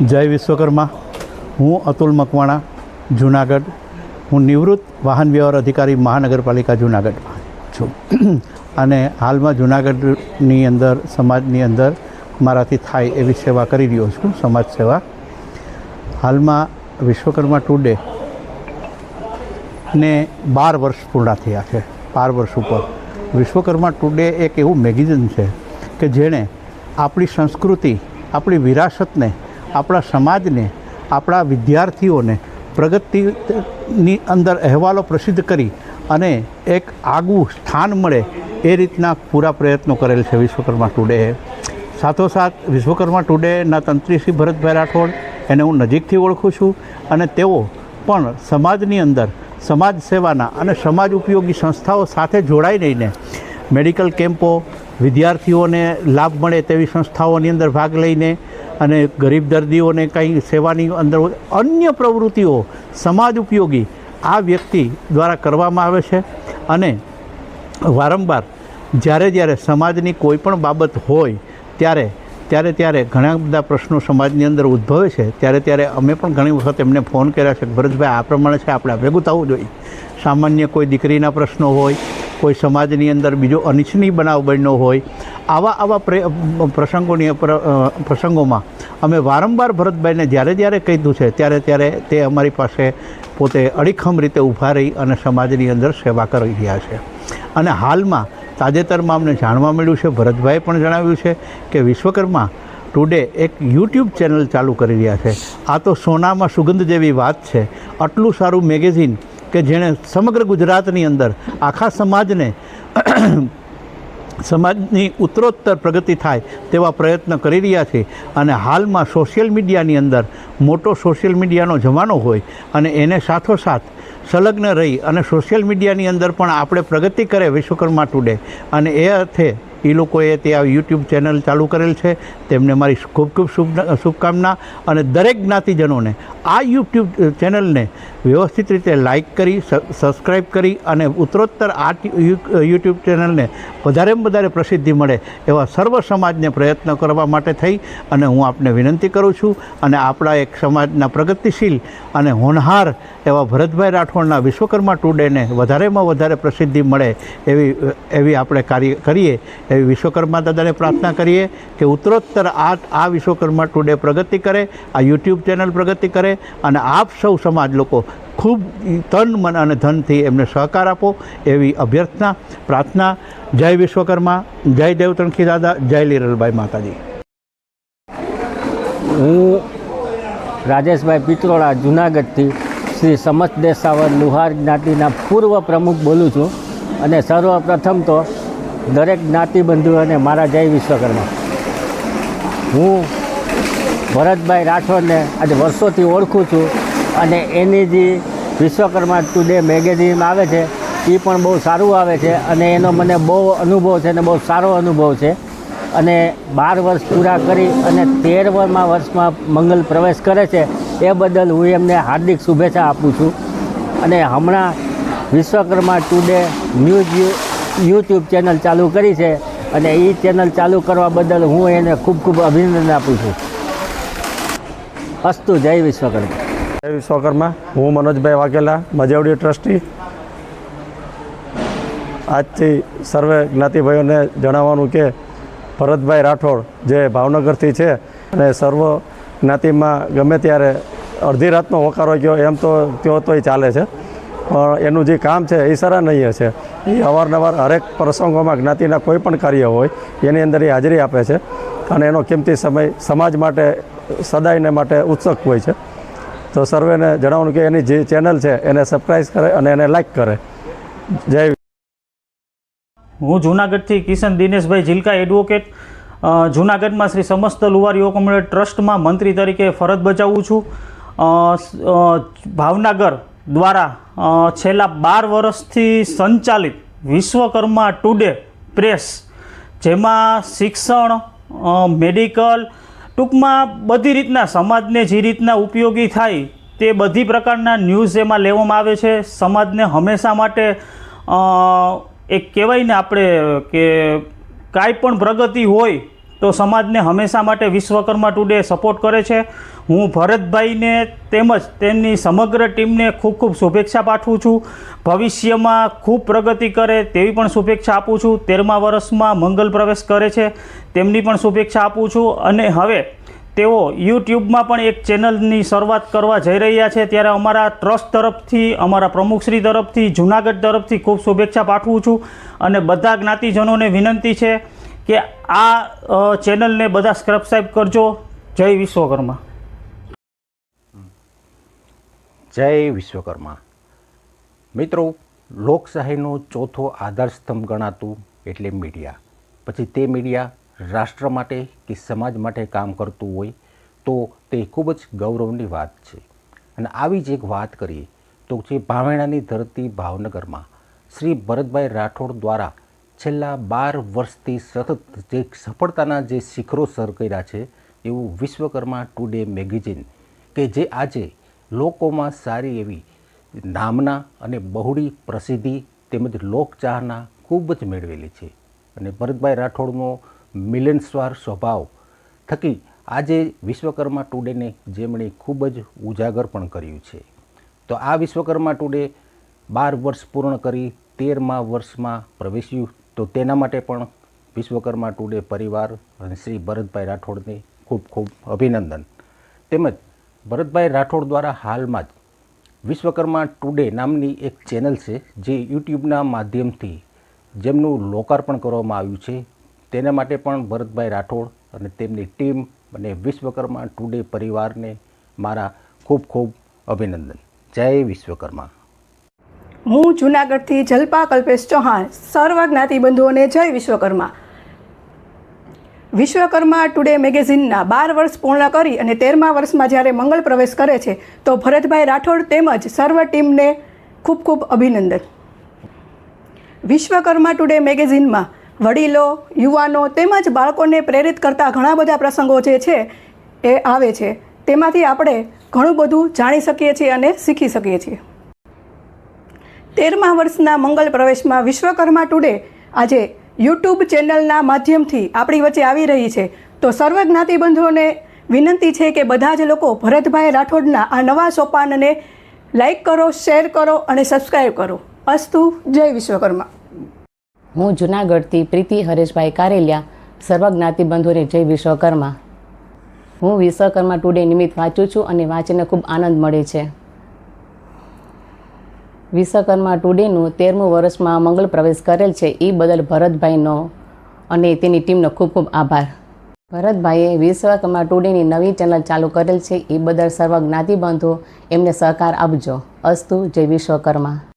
જય વિશ્વકર્મા. હું અતુલ મકવાણા, જુનાગઢ. હું નિવૃત્ત વાહન વ્યવહાર અધિકારી મહાનગરપાલિકા જુનાગઢ છું. અને હાલમાં જુનાગઢની અંદર, સમાજની અંદર મારાથી થાય એવી સેવા કરી રહ્યો છું, સમાજ સેવા. હાલમાં વિશ્વકર્મા ટુડે ને બાર વર્ષ પૂર્ણ થયા છે, બાર વર્ષ ઉપર. વિશ્વકર્મા ટુડે એક એવું મેગેઝિન છે કે જેણે આપણી સંસ્કૃતિ, આપણી વિરાસતને આપણા સમાજને, આપણા વિદ્યાર્થીઓને, પ્રગતિની અંદર અહેવાલો પ્રસિદ્ધ કરી અને એક આગવું સ્થાન મળે એ રીતના પૂરા પ્રયત્નો કરેલ છે વિશ્વકર્મા ટુડેએ સાથોસાથ વિશ્વકર્મા ટુડેના તંત્રી શ્રી ભરતભાઈ રાઠોડ એને હું નજીકથી ઓળખું છું અને તેઓ પણ સમાજની અંદર સમાજ સેવાના અને સમાજ ઉપયોગી સંસ્થાઓ સાથે જોડાઈ રહીને મેડિકલ કેમ્પો વિદ્યાર્થીઓને લાભ મળે તેવી સંસ્થાઓની અંદર ભાગ લઈને અને ગરીબ દર્દીઓને કંઈ સેવાની અંદર અન્ય પ્રવૃત્તિઓ સમાજ ઉપયોગી આ વ્યક્તિ દ્વારા કરવામાં આવે છે. અને વારંવાર જ્યારે જ્યારે સમાજની કોઈ પણ બાબત હોય, ત્યારે ત્યારે ત્યારે ઘણા બધા પ્રશ્નો સમાજની અંદર ઉદ્ભવે છે. ત્યારે ત્યારે અમે પણ ઘણી વખત એમને ફોન કર્યા છે ભરતભાઈ, આ પ્રમાણે છે, આપણે ભેગું થવું જોઈએ. સામાન્ય કોઈ દીકરીના પ્રશ્નો હોય, કોઈ સમાજની અંદર બીજો અનિચ્છનીય બનાવ બન્યો હોય આવા આવા પ્રે- પ્રસંગોની પ્રસંગોમાં અમે વારંવાર ભરતભાઈને જ્યારે જ્યારે કીધું છે, ત્યારે ત્યારે તે અમારી પાસે પોતે અડીખમ રીતે ઊભા રહી અને સમાજની અંદર સેવા કરી રહ્યા છે. અને હાલમાં તાજેતરમાં અમને જાણવા મળ્યું છે, ભરતભાઈએ પણ જણાવ્યું છે કે વિશ્વકર્મા ટુડે એક યુટ્યુબ ચેનલ ચાલુ કરી રહ્યા છે. આ તો સોનામાં સુગંધ જેવી વાત છે. આટલું સારું મેગેઝિન કે જેણે સમગ્ર ગુજરાતની અંદર આખા સમાજને સમાજની ઉત્તરોત્તર પ્રગતિ થાય તેવા પ્રયત્ન કરી રહ્યા છે. અને હાલમાં સોશિયલ મીડિયાની અંદર મોટો સોશિયલ મીડિયાનો જમાનો હોય અને એને સાથોસાથ સંલગ્ન રહી અને સોશિયલ મીડિયાની અંદર પણ આપણે પ્રગતિ કરે વિશ્વકર્મા ટુડે. અને એ અર્થે એ લોકોએ ત્યાં યુટ્યુબ ચેનલ ચાલુ કરેલ છે. તેમને મારી ખૂબ ખૂબ શુભ શુભકામના અને દરેક જ્ઞાતિજનોને આ યુટ્યુબ ચેનલને વ્યવસ્થિત રીતે લાઇક કરી સબસ્ક્રાઈબ કરી અને ઉત્તરોત્તર આ યુટ્યુબ ચેનલને વધારેમાં વધારે પ્રસિદ્ધિ મળે એવા સર્વ સમાજને પ્રયત્ન કરવા માટે થઈ અને હું આપને વિનંતી કરું છું અને આપણા એક સમાજના પ્રગતિશીલ અને હોનહાર એવા ભરતભાઈ રાઠોડના વિશ્વકર્મા ટુડેને વધારેમાં વધારે પ્રસિદ્ધિ મળે એવી એવી આપણે કાર્ય કરીએ, એવી વિશ્વકર્મા દાદાને પ્રાર્થના કરીએ કે ઉત્તરોત્તર આ આ વિશ્વકર્મા ટુડે પ્રગતિ કરે, આ યુટ્યુબ ચેનલ પ્રગતિ કરે અને આપ સૌ સમાજ લોકો ખૂબ તન મન અને ધનથી એમને સહકાર આપો એવી અભ્યર્થના, પ્રાર્થના. જય વિશ્વકર્મા, જય દેવતણખી દાદા, જય લીરલભાઈ માતાજી. હું રાજેશભાઈ પિત્રોડા, જુનાગઢથી શ્રી સમસ્ત દેસાવર લુહાર જ્ઞાતિના પૂર્વ પ્રમુખ બોલું છું અને સર્વપ્રથમ તો દરેક જ્ઞાતિબંધુઓને મારા જય વિશ્વકર્મા. હું ભરતભાઈ રાઠોડને આજે વર્ષોથી ઓળખું છું અને એની જે વિશ્વકર્મા ટુડે મેગેઝિન આવે છે એ પણ બહુ સારું આવે છે અને એનો મને બહુ અનુભવ છે અને બહુ સારો અનુભવ છે. અને બાર વર્ષ પૂરા કરી અને તેરમા વર્ષમાં મંગલ પ્રવેશ કરે છે, એ બદલ હું એમને હાર્દિક શુભેચ્છા આપું છું. અને હમણાં Vishwakarma today news YouTube channel ચાલુ કરી છે અને એ ચેનલ ચાલુ કરવા બદલ હું એને ખૂબ ખૂબ અભિનંદન આપું છું. અસ્તુ, જય વિશ્વકર્મા. જય વિશ્વકર્મા હું મનોજભાઈ વાઘેલા, મજાવડી ટ્રસ્ટી. આજથી સર્વે જ્ઞાતિભાઈઓને જણાવવાનું કે ભરતભાઈ રાઠોડ જે ભાવનગરથી છે અને સર્વ જ્ઞાતિમાં ગમે ત્યારે અડધી રાતનો હોકારો ગયો, એમ તો ત્યો તોય ચાલે છે. પણ એનું જે કામ છે, એ સરાહનીય છે. એ અવારનવાર હરેક પ્રસંગોમાં જ્ઞાતિના કોઈ પણ કાર્ય હોય, એની અંદર એ હાજરી આપે છે. અને એનો કિંમતી સમય સમાજ માટે, સદાયને માટે ઉત્સુક હોય છે. તો સર્વેને જણાવવાનું કે એની જે ચેનલ છે, એને સબસ્ક્રાઈબ કરે અને એને લાઈક કરે. જય હું જૂનાગઢથી કિશન દિનેશભાઈ જીલકા એડવોકેટ જૂનાગઢમાં શ્રી સમસ્ત લુવાર યુવક મંડળ ટ્રસ્ટમાં મંત્રી તરીકે ફરજ બજાવું છું. ભાવનગર દ્વારા છેલ્લા બાર વર્ષથી સંચાલિત વિશ્વકર્મા ટુડે પ્રેસ, જેમાં શિક્ષણ મેડિકલ ટૂંકમાં બધી રીતના સમાજને જે રીતના ઉપયોગી થાય તે બધી પ્રકારના ન્યૂઝ એમાં લેવામાં આવે છે. સમાજને હંમેશા માટે એક કહેવાય ને આપણે કે કાંઈ પણ પ્રગતિ હોય તો સમાજને હંમેશા માટે વિશ્વકર્મા ટુડે સપોર્ટ કરે છે. હું ભરતભાઈને તેમજ તેમની સમગ્ર ટીમને ખૂબ ખૂબ શુભેચ્છા પાઠવું છું. ભવિષ્યમાં ખૂબ પ્રગતિ કરે તેવી પણ શુભેચ્છા આપું છું. તેરમા વર્ષમાં મંગલ પ્રવેશ કરે છે, તેમની પણ શુભેચ્છા આપું છું. અને હવે તેઓ યુટ્યુબમાં પણ એક ચેનલની શરૂઆત કરવા જઈ રહ્યા છે. ત્યારે અમારા ટ્રસ્ટ તરફથી, અમારા પ્રમુખશ્રી તરફથી, જુનાગઢ તરફથી ખૂબ શુભેચ્છા પાઠવું છું. અને બધા જ્ઞાતિજનોને વિનંતી છે કે આ ચેનલને બધા સબસ્ક્રાઈબ કરજો. જય વિશ્વકર્મા. જય વિશ્વકર્મા. મિત્રો, લોકશાહીનો ચોથો આધારસ્તંભ ગણાતું એટલે મીડિયા. પછી તે મીડિયા રાષ્ટ્ર માટે કે સમાજ માટે કામ કરતું હોય તો તે ખૂબ જ ગૌરવની વાત છે. અને આવી જ એક વાત કરીએ તો જે ભાવેણાની ધરતી ભાવનગરમાં શ્રી ભરતભાઈ રાઠોડ દ્વારા છેલ્લા બાર વર્ષથી સતત જે સફળતાના જે શિખરો સર કર્યા છે, એવું વિશ્વકર્મા ટુડે મેગેઝિન કે જે આજે લોકોમાં સારી એવી નામના અને બહોળી પ્રસિદ્ધિ તેમજ લોકચાહના ખૂબ જ મેળવેલી છે. અને ભરતભાઈ રાઠોડનો મિલનસ્વાર સ્વભાવ થકી આજે વિશ્વકર્મા ટુડેને જેમણે ખૂબ જ ઉજાગર પણ કર્યું છે. તો આ વિશ્વકર્મા ટુડે બાર વર્ષ પૂર્ણ કરી તેરમા વર્ષમાં પ્રવેશ્યું તો તેના માટે પણ વિશ્વકર્મા ટુડે પરિવાર અને શ્રી ભરતભાઈ રાઠોડને ખૂબ ખૂબ અભિનંદન. તેમજ ભરતભાઈ રાઠોડ દ્વારા હાલમાં જ વિશ્વકર્મા ટુડે નામની એક ચેનલ છે, જે યુટ્યુબના માધ્યમથી જેમનું લોકાર્પણ કરવામાં આવ્યું છે. તેના માટે પણ ભરતભાઈ રાઠોડ અને તેમની ટીમ અને વિશ્વકર્મા ટુડે પરિવારને મારા ખૂબ ખૂબ અભિનંદન. જય વિશ્વકર્મા. હું જૂનાગઢથી જલ્પા કલ્પેશ ચૌહાણ, સર્વ જ્ઞાતિ બંધુઓને જય વિશ્વકર્મા. વિશ્વકર્મા ટુડે મેગેઝિનના બાર વર્ષ પૂર્ણ કરી અને તેરમા વર્ષમાં જ્યારે મંગળ પ્રવેશ કરે છે, તો ભરતભાઈ રાઠોડ તેમજ સર્વ ટીમને ખૂબ ખૂબ અભિનંદન. વિશ્વકર્મા ટુડે મેગેઝિનમાં વડીલો, યુવાનો તેમજ બાળકોને પ્રેરિત કરતા ઘણા બધા પ્રસંગો જે છે, એ આવે છે. તેમાંથી આપણે ઘણું બધું જાણી શકીએ છીએ અને શીખી શકીએ છીએ. તેરમા વર્ષના મંગલ પ્રવેશમાં વિશ્વકર્મા ટુડે આજે યુટ્યુબ ચેનલના માધ્યમથી આપણી વચ્ચે આવી રહી છે. તો સર્વ જ્ઞાતિબંધુઓને વિનંતી છે કે બધા જ લોકો ભરતભાઈ રાઠોડના આ નવા સોપાનને લાઈક કરો, શેર કરો અને સબસ્ક્રાઈબ કરો. અસ્તુ, જય વિશ્વકર્મા. હું જુનાગઢથી પ્રીતિ હરેશભાઈ કારેલિયા, સર્વ બંધુને જય વિશ્વકર્મા. હું વિશ્વકર્મા ટુડે નિમિત્ત વાંચું છું અને વાંચીને ખૂબ આનંદ મળે છે. વિશ્વકર્મા ટુડેનું તેરમું વર્ષમાં મંગળ પ્રવેશ કરેલ છે એ બદલ ભરતભાઈનો અને તેની ટીમનો ખૂબ ખૂબ આભાર. ભરતભાઈએ વિશ્વકર્મા ટુડેની નવી ચેનલ ચાલુ કરેલ છે એ બદલ સર્વ જ્ઞાતિબંધો એમને સહકાર આપજો. અસ્તુ, જય વિશ્વકર્મા.